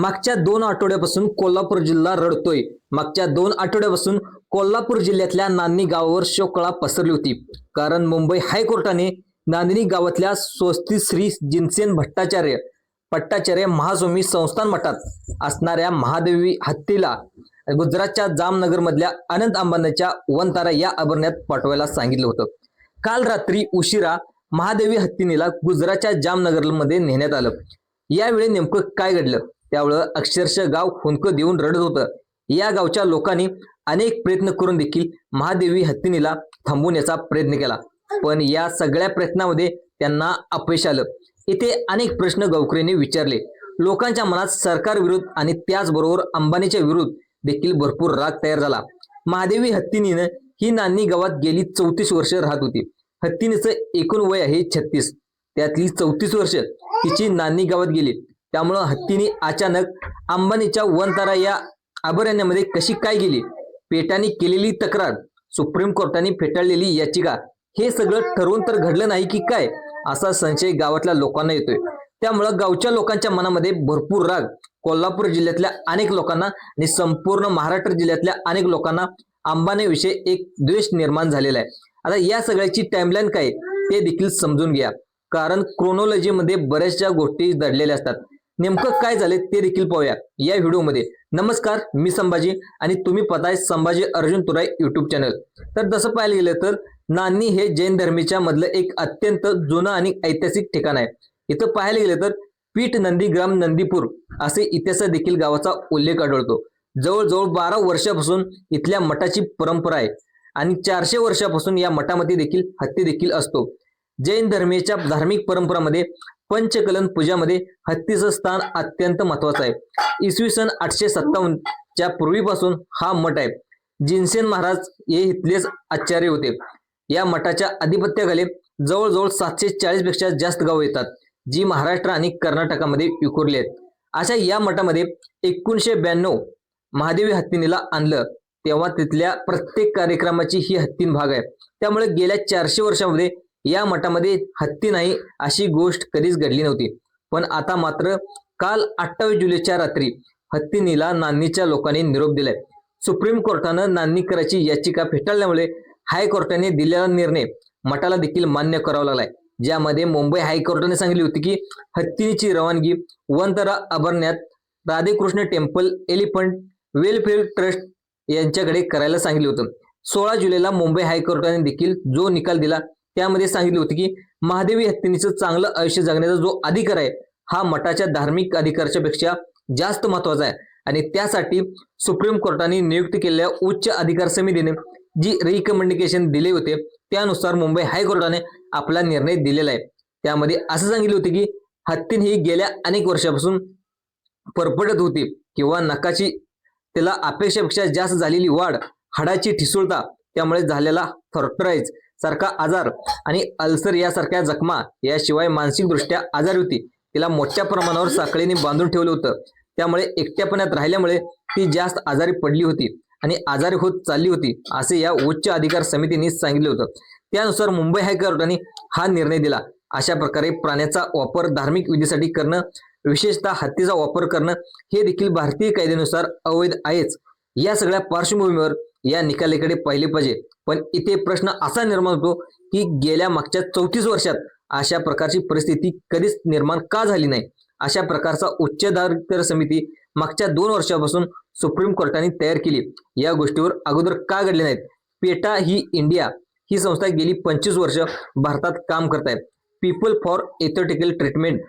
मागच्या दोन आठवड्यापासून कोल्हापूर जिल्हा रडतोय. मागच्या दोन आठवड्यापासून कोल्हापूर जिल्ह्यातल्या नांदणी गावावर शोकळा पसरली होती. कारण मुंबई हायकोर्टाने नांदणी गावातल्या स्वस्ती श्री जिनसेन भट्टाचार्य भट्टाचार्य महास्वामी संस्थान मठात असणाऱ्या महादेवी हत्तीला गुजरातच्या जामनगरमधल्या अनंत अंबानीच्या वनतारा या अभरण्यात पाठवायला सांगितलं होतं. काल रात्री उशिरा महादेवी हत्तीनीला गुजरातच्या जामनगरमध्ये नेण्यात आलं. यावेळी नेमकं काय घडलं? त्यावेळं अक्षरशः गाव हुंदकं देऊन रडत होतं. या गावच्या लोकांनी अनेक प्रयत्न करून देखील महादेवी हत्तीनीला थांबवण्याचा प्रयत्न केला. पण या सगळ्या प्रयत्नामध्ये त्यांना अपयश आलं. इथे अनेक प्रश्न गावकऱ्यांनी विचारले. लोकांच्या मनात सरकार विरुद्ध आणि त्याचबरोबर अंबानीच्या विरुद्ध देखील भरपूर राग तयार झाला. महादेवी हत्तीनीनं ही नानी गावात गेली चौतीस वर्ष राहत होती. हत्तीनीचं एकूण वय आहे छत्तीस. त्यातली चौतीस वर्ष तिची नानी गावात गेली. त्यामुळं हत्तीने अचानक अंबानीच्या वनतारा या अभयारण्यामध्ये कशी काय गेली? पेटाने केलेली तक्रार सुप्रीम कोर्टाने फेटाळलेली याचिका हे सगळं ठरवून तर घडलं नाही की काय असा संशय गावातल्या लोकांना येतोय. त्यामुळं गावच्या लोकांच्या मनामध्ये भरपूर राग. कोल्हापूर जिल्ह्यातल्या अनेक लोकांना आणि संपूर्ण महाराष्ट्र जिल्ह्यातल्या अनेक लोकांना अंबानीविषयी एक द्वेष निर्माण झालेला आहे. आता या सगळ्याची टाइमलाईन काय ते देखील समजून घ्या. कारण क्रोनॉलॉजीमध्ये बऱ्याचशा गोष्टी दडलेल्या असतात. नेमकं काय झाले ते देखील पाहूया या व्हिडिओमध्ये. नमस्कार मी संभाजी आणि तुम्ही पताय संभाजी अर्जुन तुराय युट्यूब चॅनल तर जसं पाहायला गेलं तर नानी हे जैन धर्मीच्या मधलं एक अत्यंत जुनं आणि ऐतिहासिक ठिकाण आहे. इथं पाहायला गेलं तर पीठ नंदीग्राम नंदीपूर असे इतिहासात देखील गावाचा उल्लेख आढळतो. जवळजवळ बारा वर्षापासून इथल्या मठाची परंपरा आहे आणि चारशे वर्षापासून या मठामध्ये देखील हत्ती देखील असतो. जैन धर्मीच्या धार्मिक परंपरामध्ये पंचकलन पूजामध्ये हत्तीचं स्थान अत्यंत महत्वाचं आहे. इसवी सन आठशे सत्तावन्नच्या पूर्वीपासून हा मठ आहे. जिनसेन महाराज हे इथलेच आचार्य होते. या मठाच्या अधिपत्याखाली जवळजवळ सातशे चाळीसपेक्षा जास्त गाव येतात जी महाराष्ट्र आणि कर्नाटकामध्ये विखुरली आहेत. अशा या मठामध्ये एकोणीशे ब्याण्णव महादेवी हत्तीनीला आणलं तेव्हा तिथल्या प्रत्येक कार्यक्रमाची ही हत्तीन भाग आहे. त्यामुळे गेल्या चारशे वर्षामध्ये या मठामध्ये हत्ती नाही अशी गोष्ट कधीच घडली नव्हती. पण आता मात्र काल अठ्ठावीस जुलैच्या रात्री हत्तीनीला नान्नीच्या लोकांनी निरोप दिलाय. सुप्रीम कोर्टानं नांदणी करायची याचिका फेटाळल्यामुळे हायकोर्टाने दिलेला निर्णय मठाला देखील मान्य करावा लागलाय. ज्यामध्ये मुंबई हायकोर्टाने सांगितली होती की हत्तीची रवानगी Vantara अभरण्यात Radhe Krishna temple elephant welfare trust यांच्याकडे करायला सांगितलं होतं. सोळा जुलैला मुंबई हायकोर्टाने देखील जो निकाल दिला त्यामध्ये सांगितले होते की महादेवी हत्तीनीचं चांगलं आयुष्य जगण्याचा जो अधिकार आहे हा मठाच्या धार्मिक अधिकाराच्या पेक्षा जास्त महत्त्वाचा आहे. आणि त्यासाठी सुप्रीम कोर्टाने नियुक्त केलेल्या उच्च अधिकार समितीने जी रिकमेंडेशन दिले होते त्यानुसार मुंबई हायकोर्टाने आपला निर्णय दिलेला आहे. त्यामध्ये असं सांगितले होते की हत्तीन ही गेल्या अनेक वर्षापासून परपडत होती किंवा नकाची त्याला अपेक्षेपेक्षा जास्त झालेली वाढ हाडाची ठिसूळता त्यामुळे झालेला थॉर्टराईज सारखा आजार आणि अल्सर यासारख्या जखमा याशिवाय मानसिकदृष्ट्या आजारी होती. तिला मोठ्या प्रमाणावर साखळीने बांधून ठेवलं होतं. त्यामुळे एकट्यापणात राहिल्यामुळे ती जास्त आजारी पडली होती आणि आजारी होत चालली होती असे या उच्च अधिकार समितीने सांगितले होतं. त्यानुसार मुंबई हायकोर्टाने हा निर्णय दिला. अशा प्रकारे प्राण्याचा वापर धार्मिक विधीसाठी करणं विशेषतः हत्तीचा वापर करणं हे देखील भारतीय कायद्यानुसार अवैध आहेच. या सगळ्या पार्श्वभूमीवर या निकालाकडे पाहिले पाहिजे. पण इथे प्रश्न असा निर्माण होतो की गेल्या मागच्या चौतीस वर्षात अशा प्रकारची परिस्थिती कधीच निर्माण का झाली नाही? अशा प्रकारचा उच्च अधिकार समिती मागच्या दोन वर्षापासून सुप्रीम कोर्टाने तयार केली. या गोष्टीवर अगोदर का घडले नाहीत? पेटा ही इंडिया ही संस्था गेली पंचवीस वर्ष भारतात काम करत आहेत people for ethical treatment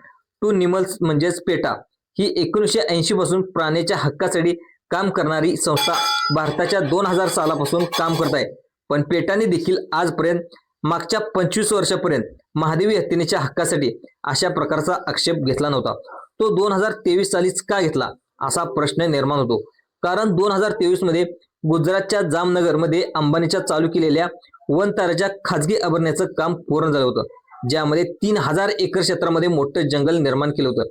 to animals म्हणजेच पेटा ही एकोणीसशे ऐंशी पासून प्राण्याच्या हक्कासाठी काम करणारी संस्था भारताच्या दोन हजार सालापासून काम करत आहे. पण पेटाने देखील आजपर्यंत मागच्या पंचवीस वर्षापर्यंत महादेवी हत्तीनेच्या हक्कासाठी अशा प्रकारचा आक्षेप घेतला नव्हता. तो दोन हजार तेवीस सालीच का घेतला असा प्रश्न निर्माण होतो. कारण दोन हजार तेवीसमध्ये गुजरातच्या जामनगरमध्ये अंबानीच्या चालू केलेल्या वनताराच्या खाजगी अभरण्याचं काम पूर्ण झालं होतं. ज्यामध्ये तीन हजार एकर क्षेत्रामध्ये मोठं जंगल निर्माण केलं होतं.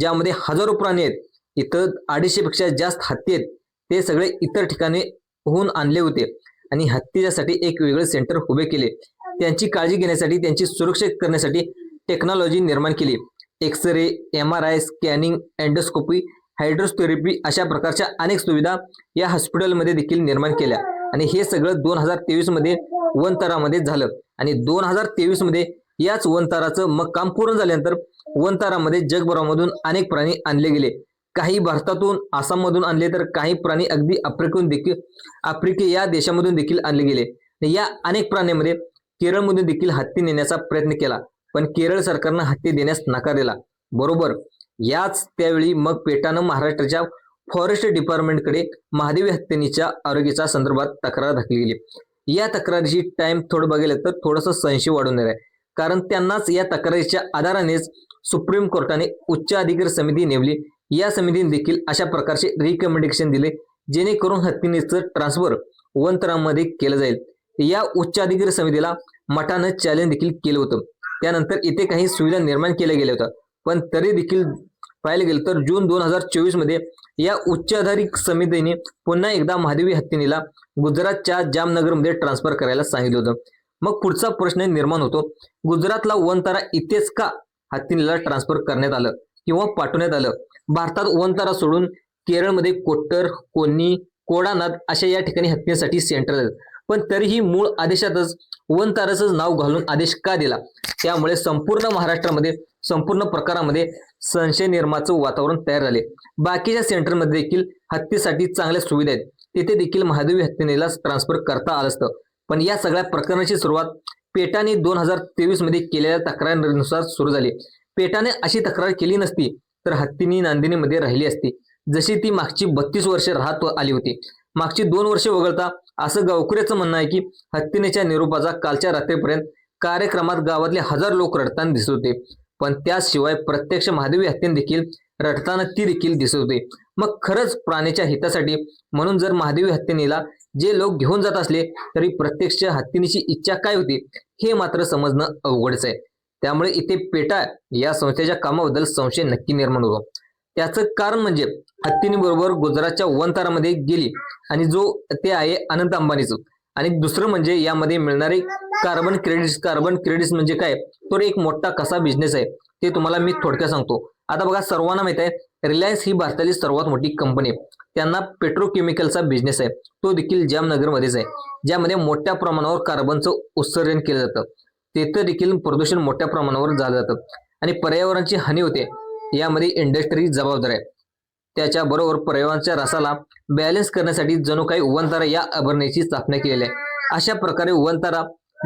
ज्यामध्ये हजारो प्राणी आहेत. इथं अडीचशे पेक्षा जास्त हत्ती आहेत. ते सगळे इतर ठिकाणी होऊन आणले होते आणि हत्तीच्यासाठी एक वेगळे सेंटर उभे केले. त्यांची काळजी घेण्यासाठी त्यांची सुरक्षा करण्यासाठी टेक्नॉलॉजी निर्माण केली. X ray M R I scanning endoscopy hydrotherapy अशा प्रकारच्या अनेक सुविधा या हॉस्पिटलमध्ये देखील निर्माण केल्या. आणि हे सगळं दोन हजार तेवीसमध्ये वनतारामध्ये झालं. आणि दोन हजार तेवीसमध्ये याच वनताराचं मग काम पूर्ण झाल्यानंतर वनतारामध्ये जगभरामधून अनेक प्राणी आणले गेले. काही भारतातून आसाममधून आणले तर काही प्राणी अगदी आफ्रिकेतून देखील आफ्रिके या देशामधून देखील आणले गेले. या अनेक प्राण्यांमध्ये केरळमधून देखील हत्ती नेण्याचा प्रयत्न केला पण केरळ सरकारनं हत्ती देण्यास नकार दिला. बरोबर. याच त्यावेळी मग पेटानं महाराष्ट्राच्या फॉरेस्ट डिपार्टमेंटकडे महादेवी हत्तीनीच्या आरोग्याच्या संदर्भात तक्रार दाखल गेली या तक्रारीची टाइम थोडं बघितलं तर थोडंसं संशय वाढून येणार आहे. कारण त्यांनाच या तक्रारीच्या आधारानेच सुप्रीम कोर्टाने उच्च अधिकारी समिती नेमली. या समितीने देखील अशा प्रकारचे रिकमेंडेशन दिले जेणेकरून हत्तीनेचं ट्रान्सफर वनतरामध्ये केलं जाईल. या उच्चाधिकारी समितीला मठानं चॅलेंज देखील केलं होतं. त्यानंतर इथे काही सुविधा निर्माण केल्या गेल्या होत्या. पण तरी देखील पाहायला गेलं तर जून दोन हजार चोवीसमध्ये या उच्च समितीने पुन्हा एकदा महादेवी हत्तीनीला गुजरातच्या जामनगरमध्ये ट्रान्सफर करायला सांगितलं होतं. मग पुढचा प्रश्न निर्माण होतो गुजरातला वनतारा इथेच का हत्तीनीला ट्रान्सफर करण्यात आलं किंवा पाठवण्यात आलं? भारतात वनतारा सोडून केरळमध्ये कोट्टर कोन्नी कोडानाथ अशा या ठिकाणी हत्तीसाठी सेंटर आहेत पण तरीही मूळ आदेशातच वनताराचं नाव घालून आदेश का दिला? त्यामुळे संपूर्ण महाराष्ट्रामध्ये संपूर्ण प्रकारामध्ये संशय निर्माचं वातावरण तयार झाले. बाकीच्या सेंटरमध्ये देखील हत्तीसाठी चांगल्या सुविधा आहेत. तिथे देखील महादेवी हत्तीनेला ट्रान्सफर करता आलं असतं. पण या सगळ्या प्रकरणाची सुरुवात पेटाने दोन हजार तेवीसमध्ये केलेल्या तक्रारीनुसार सुरू झाली. पेटाने अशी तक्रार केली नसती तर हत्तीनी नांदिनीमध्ये राहिली असती. जशी ती मागची बत्तीस वर्षे राहत आली होती. मागची दोन वर्ष वगळता असं गावकऱ्याचं म्हणणं आहे की हत्तीनेच्या निरोपाचा कालच्या रात्रीपर्यंत कार्यक्रमात गावातले हजार लोक रडताना दिसत होते. पण त्याशिवाय प्रत्यक्ष महादेवी हत्तीने देखील रडताना ती देखील दिसत होते. मग खरंच प्राण्याच्या हितासाठी म्हणून जर महादेवी हत्तीनीला जे लोक घेऊन जात असले तरी प्रत्यक्ष हत्तीनीची इच्छा काय होती? हे मात्र समजणं अवघडच आहे. त्यामुळे इथे पेटा या संस्थेच्या कामाबद्दल संशय नक्की निर्माण होतो. त्याचं कारण म्हणजे हत्तीनी बरोबर गुजरातच्या वनतारामध्ये गेली आणि जो ते आहे अनंत अंबानीचं. आणि दुसरं म्हणजे यामध्ये मिळणारे कार्बन क्रेडिट्स कार्बन क्रेडिट्स म्हणजे काय? तर एक मोठा कसा बिझनेस आहे ते तुम्हाला मी थोडक्यात सांगतो. आता बघा सर्वांना माहीत आहे रिलायन्स ही भारतातील सर्वात मोठी कंपनी आहे. त्यांना पेट्रोकेमिकलचा बिझनेस आहे. तो देखील जामनगरमध्येच आहे. ज्यामध्ये मोठ्या प्रमाणावर कार्बनचं उत्सर्जन केलं जातं. तेथे देखील प्रदूषण मोठ्या प्रमाणावर झालं जातं आणि पर्यावरणाची हानी होते यामध्ये इंडस्ट्री जबाबदार आहे. त्याच्या बरोबर पर्यावरणाच्या रसाला बॅलन्स करण्यासाठी जणू काही वनतारा या अभरणीची स्थापना केलेली आहे. अशा प्रकारे वनतारा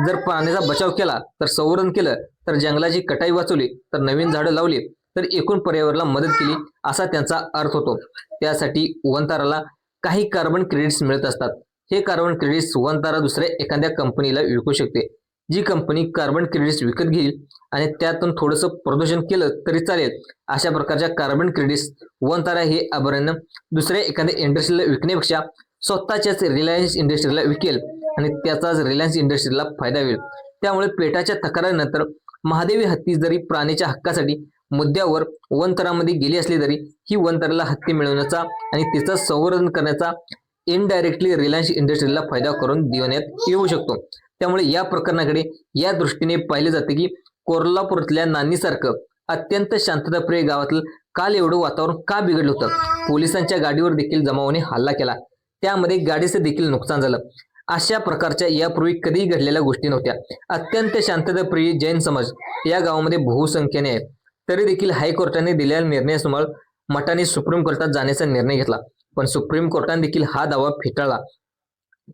जर पाण्याचा बचाव केला तर संवर्धन केलं तर जंगलाची कटाई वाचवली तर नवीन झाडं लावली तर एकूण पर्यावरणाला मदत केली असा त्यांचा अर्थ होतो. त्यासाठी वनताराला काही कार्बन क्रेडिट्स मिळत असतात. हे कार्बन क्रेडिट्स वनतारा दुसऱ्या एखाद्या कंपनीला विकू शकते. जी कंपनी कार्बन क्रेडिट्स विकत घेईल आणि त्यातून थोडंसं प्रदूषण केलं तरी चालेल अशा प्रकारच्या कार्बन क्रेडिट्स वनतारा हे अभयारण्य दुसऱ्या एखाद्या इंडस्ट्रीला विकण्यापेक्षा स्वतःच्याच रिलायन्स इंडस्ट्रीला विकेल आणि त्याचाच रिलायन्स इंडस्ट्रीला फायदा होईल. त्यामुळे पेटाच्या तक्रारीनंतर महादेवी हत्ती जरी प्राण्याच्या हक्कासाठी मुद्द्यावर वनतरामध्ये गेली असली तरी ही वनतराला हत्ती मिळवण्याचा आणि तिचं संवर्धन करण्याचा इनडायरेक्टली रिलायन्स इंडस्ट्रीला फायदा करून देण्यात येऊ शकतो. त्यामुळे या प्रकरणाकडे या दृष्टीने पाहिले जाते की कोल्हापूरातल्या नानीसारखं अत्यंत शांतताप्रिय गावातलं काल एवढं वातावरण का बिघडलं होतं? पोलिसांच्या गाडीवर देखील जमावाने हल्ला केला. त्यामध्ये गाडीचं देखील नुकसान झालं. अशा प्रकारच्या यापूर्वी कधीही घडलेल्या गोष्टी नव्हत्या. अत्यंत शांतताप्रिय जैन समाज या गावामध्ये बहुसंख्येने आहेत. तरी देखील हायकोर्टाने दिलेल्या निर्णयासमोर मठाने सुप्रीम कोर्टात जाण्याचा निर्णय घेतला. पण सुप्रीम कोर्टाने देखील हा दावा फेटाळला.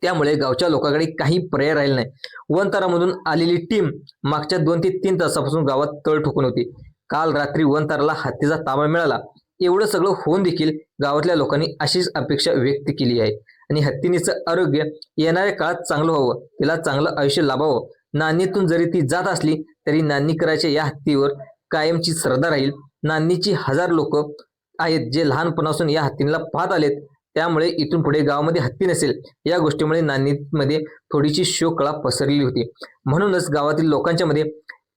त्यामुळे गावच्या लोकांकडे काही पर्याय राहिले नाही. वनतारामधून आलेली टीम मागच्या दोन ते तीन तासापासून गावात तळ ठोकून होती. काल रात्री वनताराला हत्तीचा ताबा मिळाला. एवढं सगळं होऊन देखील गावातल्या लोकांनी अशीच अपेक्षा व्यक्त केली आहे. आणि हत्तीनीचं आरोग्य येणाऱ्या काळात चांगलं व्हावं तिला चांगलं आयुष्य लाभावं. नाणीतून जरी ती जात असली तरी नाणीकराच्या या हत्तीवर कायमची श्रद्धा राहील. नान्नीची हजार लोक आहेत जे लहानपणापासून या हत्तीला पाहत आलेत. त्यामुळे इथून पुढे गावामध्ये हत्ती नसेल या गोष्टीमुळे नांदीमध्ये थोडीशी शोकळा पसरली होती. म्हणूनच गावातील लोकांच्या मध्ये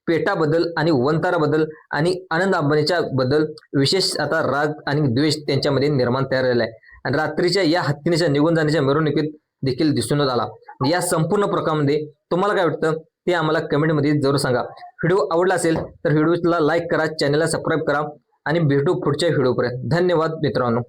पेटाबद्दल आणि वंताराबद्दल आणि आनंद अंबानीच्या बद्दल विशेष आता राग आणि द्वेष त्यांच्यामध्ये निर्माण तयार झाला आहे. आणि रात्रीच्या या हत्तीनेच्या निघून जाण्याच्या मिरवणुकीत देखील दिसून आला. या संपूर्ण प्रकारामध्ये तुम्हाला काय वाटतं ते आम्हाला कमेंटमध्ये जरूर सांगा. व्हिडिओ आवडला असेल तर व्हिडिओला लाईक करा चॅनलला सबस्क्राईब करा आणि भेटू पुढच्या व्हिडिओपर्यंत धन्यवाद मित्रांनो.